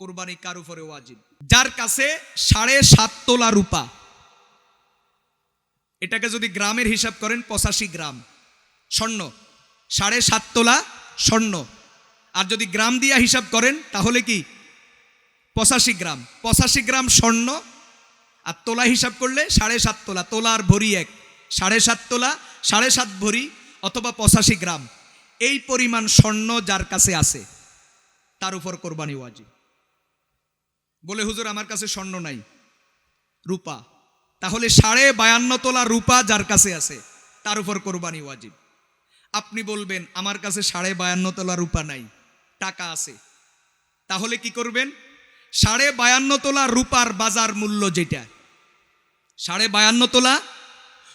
কোরবানি কার উপরে ওয়াজিব? যার কাছে সাড়ে সাত তোলা রূপা। এটাকে যদি গ্রামের হিসাব করেন, পঁচাশি গ্রাম। স্বর্ণ, সাড়ে সাত তোলা স্বর্ণ। আর যদি গ্রাম দিয়া হিসাব করেন, তাহলে কি? পঁচাশি গ্রাম। পঁচাশি গ্রাম স্বর্ণ, আর তোলা হিসাব করলে সাড়ে সাত তোলা। তোলা আর ভরি এক। সাড়ে সাত তোলা, সাড়ে সাত ভরি, অথবা পঁচাশি গ্রাম। এই পরিমাণ স্বর্ণ যার কাছে আছে, তার উপর কোরবানি ওয়াজিব। বলে, হুজুর, আমার কাছে স্বর্ণ নাই, রূপা। তাহলে সাড়ে বায়ান্ন তোলা রূপা যার কাছে আছে, তার উপর কোরবানি ওয়াজিব। আপনি বলবেন, আমার কাছে সাড়ে বায়ান্ন তোলা রূপা নাই, টাকা আছে। তাহলে কি করবেন? সাড়ে বায়ান্ন তোলা রূপার বাজার মূল্য যেটা, সাড়ে বায়ান্ন তোলা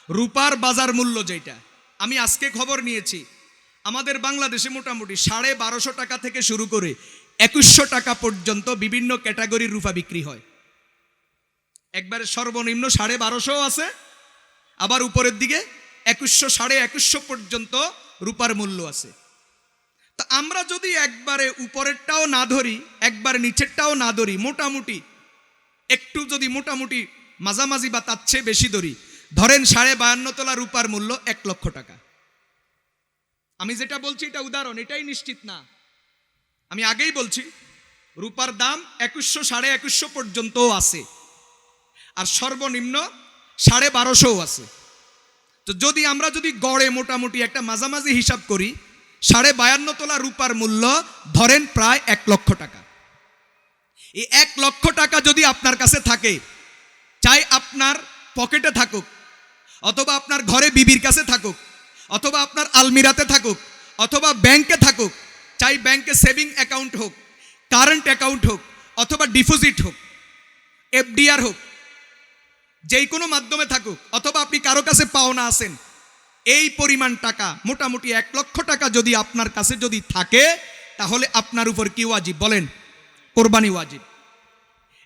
রূপার বাজার মূল্য যেটা। আমি আজকে খবর নিয়েছি, আমাদের বাংলাদেশে মোটামুটি সাড়ে বারোশো টাকা থেকে শুরু করে একুশশো টাকা পর্যন্ত বিভিন্ন ক্যাটাগরির রূপা বিক্রি হয়। একবারে সর্বনিম্ন সাড়ে বারোশো আছে, আবার উপরের দিকে একুশশো সাড়ে একুশশো পর্যন্ত রূপার মূল্য আছে। তা আমরা যদি একবারে উপরেরটাও না ধরি, একবার নিচেরটাও না ধরি, মোটামুটি একটু যদি মোটামুটি মাঝামাঝি বা তার চেয়ে বেশি ধরি, ধরেন সাড়ে বায়ান্ন তোলা রূপার মূল্য এক লক্ষ টাকা। আমি যেটা বলছি এটা উদাহরণ, এটাই নিশ্চিত না। আমি আগেই বলছি, রূপার দাম একুশশো সাড়ে একুশশো পর্যন্তও আছে। আর সর্বনিম্ন সাড়ে বারোশোও আছে। তো যদি আমরা যদি গড়ে মোটামুটি একটা মাঝামাঝি হিসাব করি, সাড়ে বায়ান্ন তোলা রূপার মূল্য ধরেন প্রায় এক লক্ষ টাকা। এই এক লক্ষ টাকা যদি আপনার কাছে থাকে, চাই আপনার পকেটে থাকুক, অথবা আপনার ঘরে বিবির কাছে থাকুক, অথবা আপনার আলমিরাতে থাকুক, অথবা ব্যাংকে থাকুক চাই ব্যাংকে সেভিং অ্যাকাউন্ট হোক, কারেন্ট অ্যাকাউন্ট হোক, অথবা ডিপোজিট হোক, এফডিআর হোক যেই কোনো মাধ্যমে থাকুক, অথবা আপনি কারও কাছে পাওনা আছেন, এই পরিমাণ টাকা, মোটামুটি এক লক্ষ টাকা যদি আপনার কাছে যদি থাকে, তাহলে আপনার উপর কি ওয়াজিব? বলেন, কোরবানি ওয়াজিব।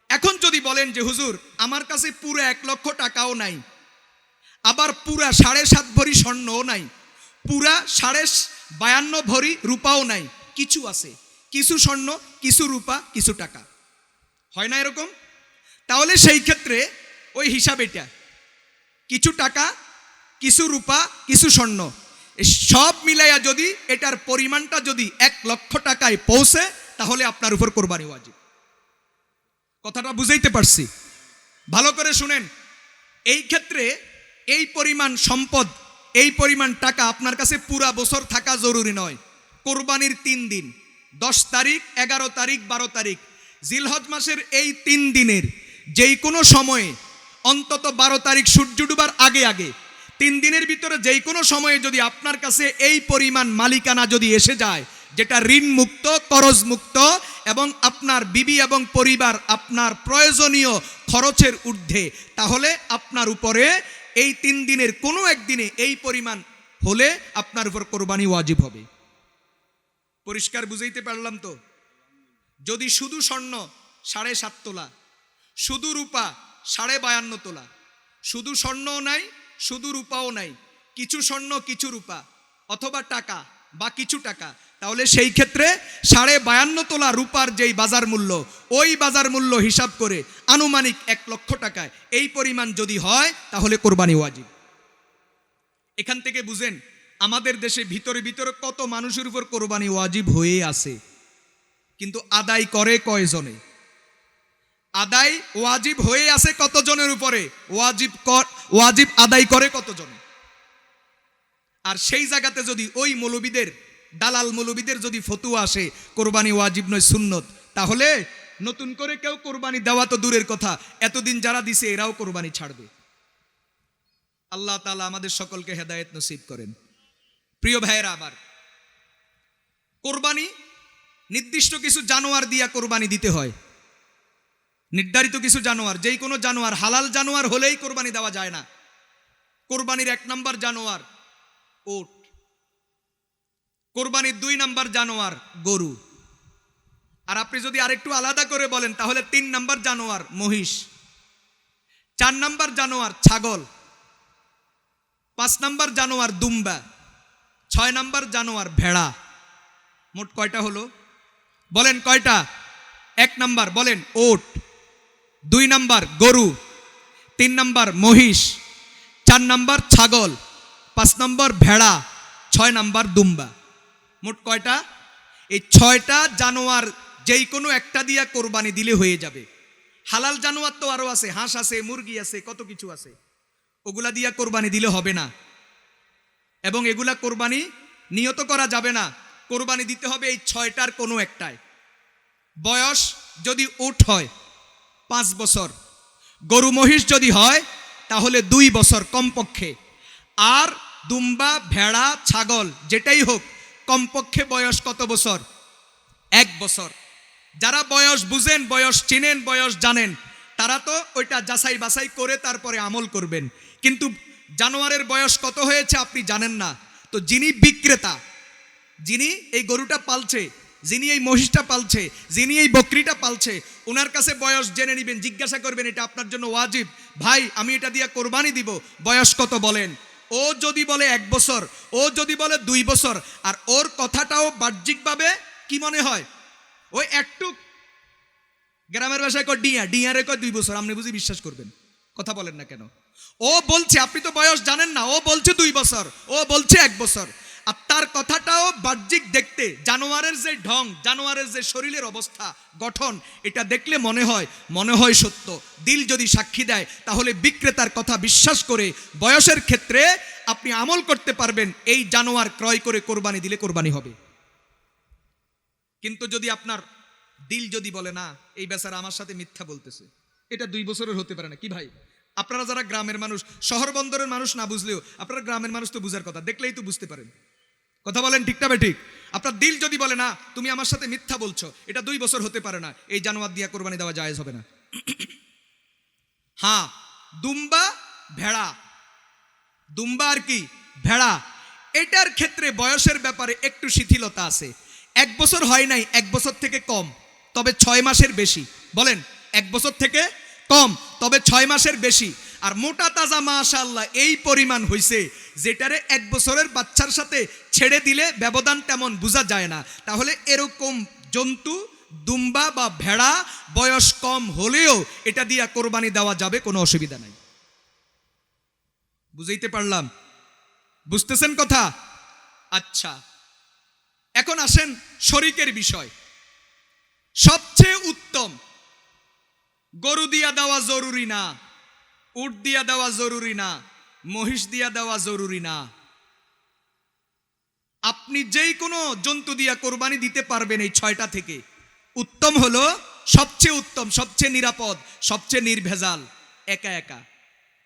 এখন যদি বলেন যে, হুজুর, আমার কাছে পুরো এক লক্ষ টাকাও নাই, আবার পুরা সাড়ে সাত ভরি স্বর্ণও নাই, পুরা সাড়ে বায়ান্ন ভরি রূপাও নাই কিছু আছে। কিছু স্বর্ণ, কিছু রূপা, কিছু টাকা। হয় না এরকম? তাহলে সেই ক্ষেত্রে ওই হিসাব এটা। কিছু টাকা, কিছু রূপা, কিছু স্বর্ণ সব মিলাইয়া যদি এটার পরিমাণটা যদি এক লক্ষ টাকায় পৌঁছে, তাহলে আপনার উপর কোরবানি ওয়াজিব কথাটা বুঝাইতে পারছি। ভালো করে শুনেন। এই ক্ষেত্রে এই পরিমাণ সম্পদ, এই পরিমাণ টাকা আপনার কাছে পুরা বছর থাকা জরুরি নয়। কোরবানির তিন দিন। দশ তারিখ, এগারো তারিখ, বারো তারিখ। জিলহজ মাসের এই তিন দিনের যেই কোনো সময়ে, অন্তত বারো তারিখ সূর্য ডুবার আগে আগে, তিন দিনের ভিতরে যেই কোনো সময়ে যদি আপনার কাছে এই পরিমাণ মালিকানা যদি এসে যায়, যেটা ঋণ মুক্ত করজ মুক্ত এবং আপনার বিবি এবং পরিবার আপনার প্রয়োজনীয় খরচের ঊর্ধ্বে, তাহলে আপনার উপরে এই তিন দিনের কোনো একদিনে এই পরিমাণ হলে আপনার উপর কোরবানি ওয়াজিব হবে। পরিষ্কার বুঝাইতে পারলাম তো? যদি শুধু স্বর্ণ, সাড়ে সাত তোলা। শুধু রূপা, সাড়ে বায়ান্ন তোলা। শুধু স্বর্ণও নাই, শুধু রূপাও নাই। কিছু স্বর্ণ, কিছু রূপা। অথবা টাকা, বা কিছু টাকা। তাহলে সেই ক্ষেত্রে সাড়ে বায়ান্ন তোলা রূপার যেই বাজার মূল্য, ওই বাজার মূল্য হিসাব করে আনুমানিক এক লক্ষ টাকায়। এই পরিমাণ যদি হয়, তাহলে কোরবানি ওয়াজিব। এখান থেকে বুঝেন আমাদের দেশে ভিতরে ভিতরে কত মানুষের উপর কোরবানি ওয়াজিব হয়ে আছে। কিন্তু আদায় করে কয়জনে? আদায় ওয়াজিব হয়ে আছে কতজনের উপরে? ওয়াজিব ওয়াজিব আদায় করে কতজনে? আর সেই জায়গাতে যদি ওই মৌলবীদের, দালাল মৌলবীদের যদি ফতুয়া আসে, কোরবানি ওয়াজিব নয়, সুন্নত, তাহলে নতুন করে কেউ কোরবানি দেওয়া তো দূরের কথা, এতদিন যারা দিছে এরাও কোরবানি ছাড়বে। আল্লাহ তাআলা আমাদের সকলকে হেদায়েত নসিব করেন। প্রিয় ভাইয়েরা আবার কোরবানি নির্দিষ্ট কিছু জানোয়ার দিয়া কোরবানি দিতে হয়। নির্ধারিত কিছু জানোয়ার, যেই কোনো জানোয়ার, হালাল জানোয়ার হলেই কোরবানি দেওয়া যায় না। কোরবানির এক নম্বর জানোয়ার ওট। কোরবানির দুই নম্বর জানোয়ার গরু। আর আপনি যদি আরেকটু আলাদা করে বলেন, তাহলে তিন নম্বর জানোয়ার মহিষ। চার নম্বর জানোয়ার ছাগল। পাঁচ নম্বর জানোয়ার দুম্বা। ছয় নাম্বার জানোয়ার, ভেড়া। মোট কয়টা হলো? বলেন কয়টা? এক নাম্বার, বলেন ওট। দুই নাম্বার, গরু। তিন নাম্বার, মহিষ। চার নাম্বার, ছাগল। পাঁচ নাম্বার, ভেড়া। ছয় নাম্বার, দুম্বা। মোট কয়টা? এই ছয়টা জানোয়ার যেই কোনো একটা দিয়া কোরবানি দিলে হয়ে যাবে। হালাল জানোয়ার তো আরও আছে, হাঁস আছে, মুরগি আছে, কত কিছু আছে। ওগুলা দিয়া কোরবানি দিলে হবে না। এবং এগুলা কোরবানি নিয়ত করা যাবে না। কোরবানি দিতে হবে এই ছয়টার কোনো একটায়। বয়স যদি উঠ হয়, পাঁচ বছর। গরু মহিষ যদি হয়, তাহলে দুই বছর কমপক্ষে। আর দুম্বা, ভেড়া, ছাগল, যেটাই হোক, কমপক্ষে বয়স কত বছর? এক বছর। যারা বয়স বুঝেন, বয়স চিনেন, বয়স জানেন, তারা তো ওইটা যাচাই বাছাই করে তারপরে আমল করবেন। কিন্তু জানোয়ারের বয়স কত হয়েছে আপনি জানেন না। তো যিনি বিক্রেতা, যিনি এই গরুটা পালছে, যিনি এই মহিষটা পালছে, যিনি এই বকরিটা পালছে ওনার কাছে বয়স জেনে নেবেন, জিজ্ঞাসা করবেন, এটা আপনার জন্য ওয়াজিব? ভাই, আমি এটা দিয়ে কোরবানি দিব। বয়স কত? বলেন। ও যদি বলে এক বছর, ও যদি বলে দুই বছর, আর ওর কথাটাও বাহ্যিকভাবে কি মনে হয়? ওই একটু। গ্রামের ভাষায় কয়, ডিয়া, ডিয়ারে কয় দুই বছর? আপনি বুঝি বিশ্বাস করবেন। কথা বলেন না কেন? ও বলছে, আপনি তো বয়স জানেন না, ও বলছে দুই বছর, ও বলছে এক বছর। আর তার কথাটাও বাহ্যিক দেখতে, জানোয়ারের যে ঢং, জানোয়ারের যে শরীরের অবস্থা, গঠন, এটা দেখলে মনে হয় মনে হয় সত্য। দিল যদি সাক্ষী দেয়, তাহলে বিক্রেতার কথা বিশ্বাস করে বয়সের ক্ষেত্রে আপনি আমল করতে পারবেন, এই জানোয়ার ক্রয় করে কোরবানি দিলে কোরবানি হবে। কিন্তু যদি আপনার দিল যদি বলে, না, এই বেচারা আমার সাথে মিথ্যা বলতেছে। এটা দুই বছরের হতে পারে না। কি ভাই? আপনারা যারা গ্রামের মানুষ, শহর বন্দরের মানুষ না বুঝলেও, আপনারা গ্রামের মানুষ তো বুঝার কথা, দেখলেই তো বুঝতে পারেন। কথা বলেন ঠিক না ঠিক আপনার দিল যদি বলে, না, তুমি আমার সাথে মিথ্যা বলছো, এটা দুই বছর হতে পারে না, এই জানোয়ার দিয়া কোরবানি দেওয়া জায়েজ হবে না। হ্যাঁ দুম্বা, ভেড়া। দুম্বা আর কি? ভেড়া। এটার ক্ষেত্রে বয়সের ব্যাপারে একটু শিথিলতা আছে। এক বছর হয় নাই, এক বছর থেকে কম, তবে ছয় মাসের বেশি। বলেন এক বছর থেকে কম, তবে ছয় মাসের বেশি। আর মোটা তাজা মাশাল্লাহ এই পরিমাণ হইছে, যেটারে এক বছরের বাচ্চার সাথে ছেড়ে দিলে ব্যবধান তেমন বোঝা যায় না। তাহলে এরকম জন্তু, দুম্বা বা ভেড়া বয়স কম হলেও এটা দিয়া কোরবানি দেওয়া যাবে, কোনো অসুবিধা নাই। বুঝাইতে পারলাম? বুঝতেছেন কথা? আচ্ছা। এখন আসেন শরিকের বিষয়। সবচেয়ে উত্তম গরু দিয়া দেওয়া জরুরি না, উট দিয়া দেওয়া জরুরি না, মহিষ দিয়া দেওয়া জরুরি না। আপনি যেই কোনো জন্তু দিয়া কোরবানি দিতে পারবেন এই ছয়টা থেকে। উত্তম হলো সবচেয়ে উত্তম, সবচেয়ে নিরাপদ, সবচেয়ে নির্ভেজাল, একা একা।